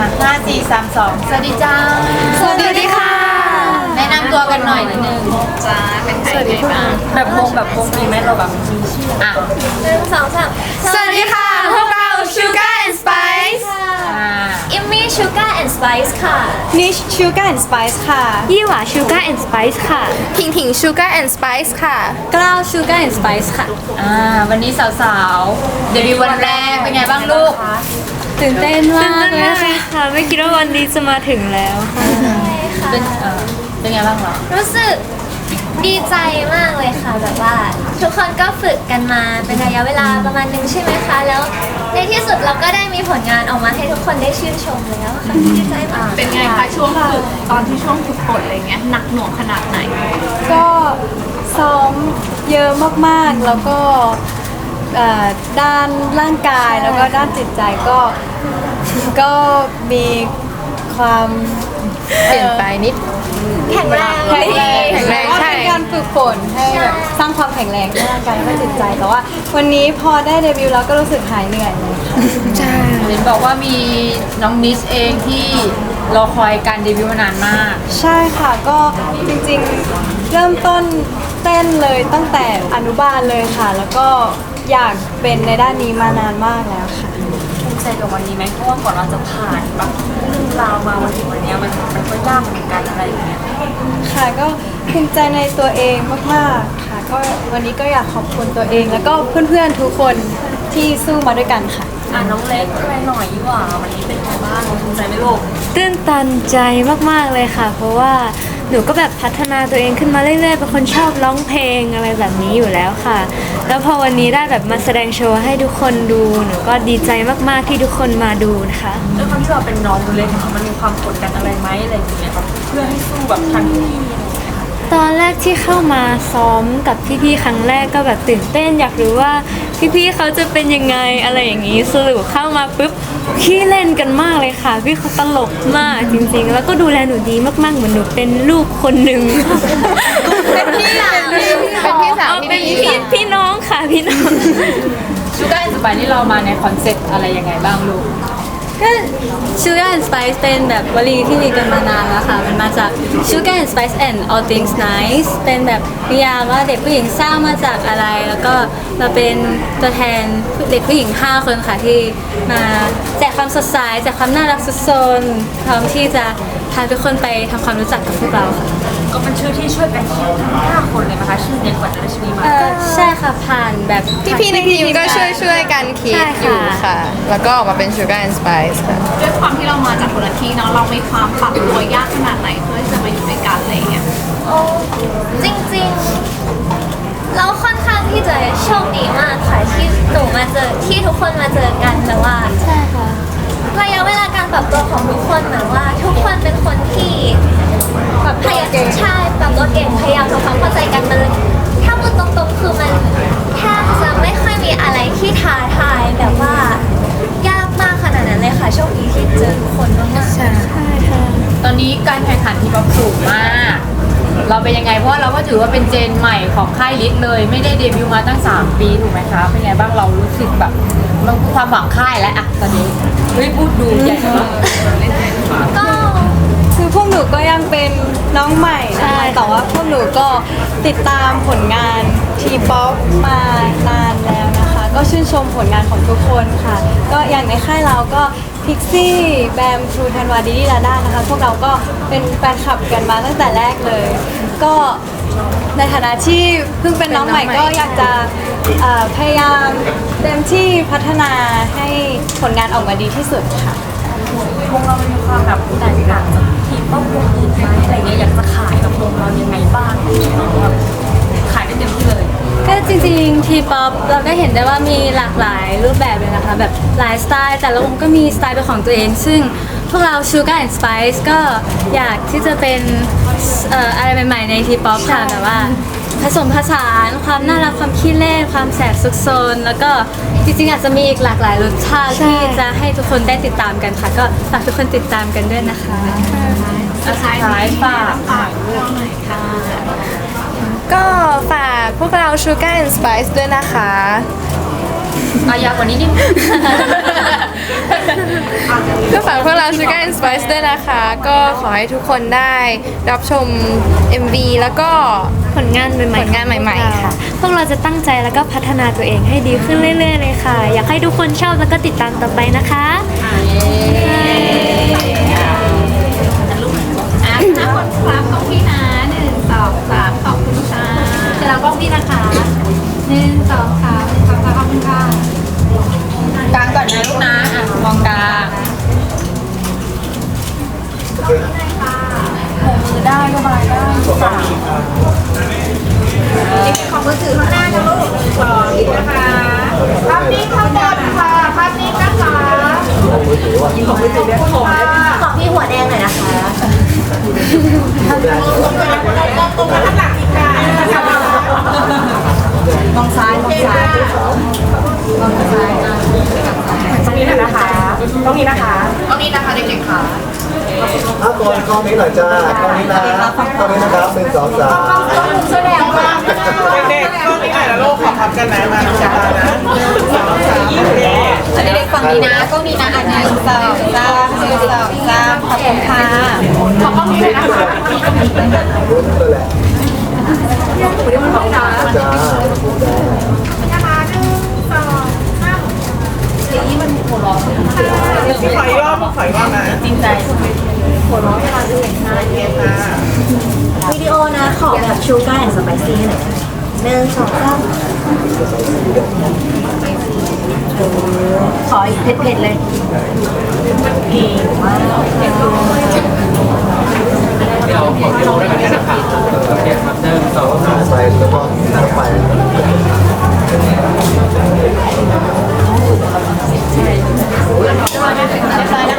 อะห้าสี่สามสองสวัสดีจ้าสวัสดีค่ะ แนะนำตัวกันหน่อยนิดนึงจ้าเป็นใครไงบ้างแบบวงแบบวงมีไหมเราแบบมีชื่ออะหนึ่งสองสามสวัสดีค่ะ พวกเรา Sugar and Spice อ่าอิมมี่ Sugar and Spice ค่ะ นิชชูการ์แอนด์สไปซ์ค่ะยี่หว่า Sugar and Spice ค่ะถิงถิง Sugar and Spice ค่ะ กล้าวชูการ์แอนด์สไปซ์ค่ะ อ่าวันนี้สาวๆเดบิวต์วันแรกเป็นไงบ้างลูก ตื่นเต้นมากเลยค่ะค่ะไม่คิดว่าวันนี้จะมาถึงแล้วค่ะเป็นเออเป็นไงบ้างเหรอรู้สึกดีใจมากเลยค่ะแบบว่า ทุกคนก็ฝึกกันมาเป็นระยะเวลาประมาณหนึ่งใช่ไหมคะ แล้วในที่สุดเราก็ได้มีผลงานออกมาให้ทุกคนได้ชื่นชมแล้วค่ะดีใจมาก เป็นไงคะช่วงฝึกตอนที่ช่วงฝึกฝนอะไรเงี้ยหนักหน่วงขนาดไหน ก็ซ้อมเยอะมากๆ แล้วก็ เอ่อด้านร่างกายแล้วก็ด้านจิตใจก็ ก็มีความเปลี่ยนไปนิด แข็งแรงแข็งแรงแข็งแรงว่าใช่ เป็นการฝึกฝนให้แบบสร้างความแข็งแรงให้ร่างกายแล้วก็จิตใจแต่ว่า วันนี้พอได้เดบิวต์แล้วก็รู้สึกหายเหนื่อยเลยค่ะใช่ เห็นบอกว่ามีน้องนิชเองที่รอคอยการเดบิวต์มานานมาก ใช่ค่ะก็จริงๆ เริ่มต้นเต้นเลยตั้งแต่อนุบาลเลยค่ะ แล้วก็ อยากเป็นในด้านนี้มานานมากแล้วค่ะ ภูมิใจกับวันนี้ไหมเพราะว่าก่อนเราจะผ่านแบบเรื่องราวมาวันถึงวันเนี้ยมันมันก็ยากเหมือนกันอะไรอย่างเงี้ยค่ะก็ภูมิใจในตัวเองมากๆค่ะ ก็วันนี้ก็อยากขอบคุณตัวเอง แล้วก็เพื่อนๆทุกคนที่สู้มาด้วยกันค่ะ อะน้องเล็กช่วยหน่อยดีกว่าวันนี้เป็นไงบ้างภูมิใจไหมลูก ตื้นตันใจมาก ๆ เลยค่ะ เพราะว่า หนูก็แบบพัฒนาตัวเองขึ้นมาเรื่อยๆเป็นคนชอบร้องเพลงอะไรแบบนี้อยู่แล้วค่ะ แล้วพอวันนี้ได้แบบมาแสดงโชว์ให้ทุกคนดูหนูก็ดีใจมากๆที่ทุกคนมาดูนะคะ ด้วยความที่เราเป็นน้องคนเล็กอะมันมีความกดดันอะไรไหมอะไรอย่างเงี้ยแบบเพื่อให้สู้แบบทันพี่ตอนแรกที่เข้ามาซ้อมกับพี่ๆครั้งแรกก็แบบตื่นเต้นอยากรู้ว่า พี่ๆเขาจะเป็นยังไงอะไรอย่างนี้สรุปเข้ามาปุ๊บขี้เล่นกันมากเลยค่ะ พี่เขาตลกมากจริงๆ แล้วก็ดูแลหนูดีมากๆเหมือนหนูเป็นลูกคนหนึ่งเป็นพี่สาวเป็นพี่สาวอ๋อที่เป็นดีพี่พี่น้องค่ะพี่น้องชูการ์แอนด์สไปนี่เรามาในคอนเซ็ปต์อะไรยังไงบ้างลูก ก็ Sugar and Spice เป็นแบบวลีที่มีกันมานานแล้วค่ะ มันมาจาก Sugar and Spice and all things nice เป็นแบบนิยามว่าเด็กผู้หญิงสร้างมาจากอะไร แล้วก็มาเป็นตัวแทนเด็กผู้หญิง 5 คนค่ะที่มาแจกความสดใสแจกความน่ารักสุดโซนพร้อมที่จะพาทุกคนไปทำความรู้จักกับพวกเราค่ะ ก็เป็นชื่อที่ช่วยกันคิดทั้งห้าคนเลยนะคะชื่อเด็กกว่าราชนีมา เออใช่ค่ะผ่านแบบพี่พี่ๆในทีมก็ช่วยช่วยๆกันคิดอยู่ค่ะ แล้วก็ออกมาเป็น Sugar and Spice ค่ะ ด้วยความที่เรามาจากคนละที่เนาะเรามีความปรับตัวยากขนาดไหนเพื่อที่จะมาอยู่ด้วยกันอะไรอย่างเงี้ยโอ้จริงๆ เราค่อนข้างที่จะโชคดีมากค่ะที่หนู กันมันถ้าพูดตรงๆคือมันแทบจะไม่ค่อยมีอะไรที่ท้าทายแบบว่ายากมากขนาดนั้นเลยค่ะโชคดีที่เจอทุกคนมากๆ ตอนนี้การแข่งขันที่ป๊อปสูงมาก เราเป็นยังไงเพราะเราก็ถือว่าเป็นเจนใหม่ของค่ายลิศเลย ไม่ได้เดบิวต์มาตั้ง 3 ปีถูกไหมคะเป็นไงบ้างเรารู้สึกแบบมันความหวังค่ายแล้วอะตอนนี้เฮ้ยพูดดูใหญ่มาก ก็คือพวกห นูก็ยังเป็นน้องใหม่นะคะแต่ว่าพวกหนูก็ติดตามผลงานทีป๊อปมานานแล้วนะคะ ก็ชื่นชมผลงานของทุกคนค่ะ ก็อย่างในค่ายเราก็พิกซี่แบมทรูธันวาดีดีลาด้านะคะ พวกเราก็เป็นแฟนคลับกันมาตั้งแต่แรกเลย ก็ในฐานะที่เพิ่งเป็นน้องใหม่ก็อยากจะเอ่อพยายามเต็มที่พัฒนาให้ผลงานออกมาดีที่สุดค่ะ วงเรามีความแบบแตกต่างจากทีมป๊อปวงอื่นไหมอะไรเงี้ยอยากจะขายกับวงเรายังไงบ้างแบบขายได้เต็มที่เลยก็จริงๆทีป๊อปเราก็เห็นได้ว่ามีหลากหลายรูปแบบเลยนะคะ แบบหลายสไตล์ แต่ละวงก็มีสไตล์เป็นของตัวเอง ซึ่งพวกเรา Sugar and Spice ก็อยากที่จะเป็นเอ่ออะไรใหม่ๆในทีป๊อปค่ะแบบว่า ผสมผสานความน่ารักความขี้เล่นความแสบซุกซนแล้วก็จริงๆอาจจะมีอีกหลากหลายรสชาติที่จะให้ทุกคนได้ติดตามกันค่ะ ก็ฝากทุกคนติดตามกันด้วยนะคะสุดท้ายฝากก็ฝากพวกเรา Sugar and Spice ด้วยนะคะอายากกว่านี้นิดก็ฝากพวกเรา Sugar and Spice ด้วยนะคะ ก็ขอให้ทุกคนได้รับชม MV แล้วก็ ผลงานใหม่ๆผลงานใหม่ๆค่ะ พวกเราจะตั้งใจแล้วก็พัฒนาตัวเองให้ดีขึ้นเรื่อยๆเลยค่ะ อยากให้ทุกคนชอบแล้วก็ติดตามต่อไปนะคะอะถ้าคนครับของพี่นะหนึ่งสองสามขอบคุณค่ะเดี๋ยวเรากล้องพี่นะคะหนึ่งสองสามขอบคุณค่ะกลางก่อนนะลูกนะอะมองกลางมือได้ก็บายได้ ขอมือถือข้างหน้านะลูกสองนะคะภาพนิ่ข้างบนค่ะภาพนิ่งนะคะของมือถือว่าของมือถือเรียของขอพี่หัวแดงหน่อยนะคะมองซ้ายมองซ้ายมองซ้ายตรงนี้นะคะ ตรงนี้นะคะ ตรงนี้นะคะเด็กๆค่ะถ้าก่อนกล้องนี้หน่อยจ้ากล้องนี้นะกล้องนี้นะครับหนึ่งสองสามแสดงว่า เด็กๆก็นี่หน่อยนะลูกขอพับกันนะมาจับตานะสองสามยี่สิบเอ็ดอันนี้เด็กฝั่งนี้นะก็มีนะอันนี้สองสามหนึ่งสองสามขอบคุณค่ะขอกล้องนี้เลยนะคะรู้ตัวแหละจ้าขออีกรอบขออีกรอบนะจริงใจวิดีโอนะ ขอแบบชูการ์แอนด์สไปซี่หน่อยหนึ่งสองสามขออีกเผ็ดๆเลยเก่มากเดี๋ยวขอเดี๋ยวได้ไหมนะคะเดี๋ยวครับหนึ่งสองสามไปแล้วก็น้ำไปใช่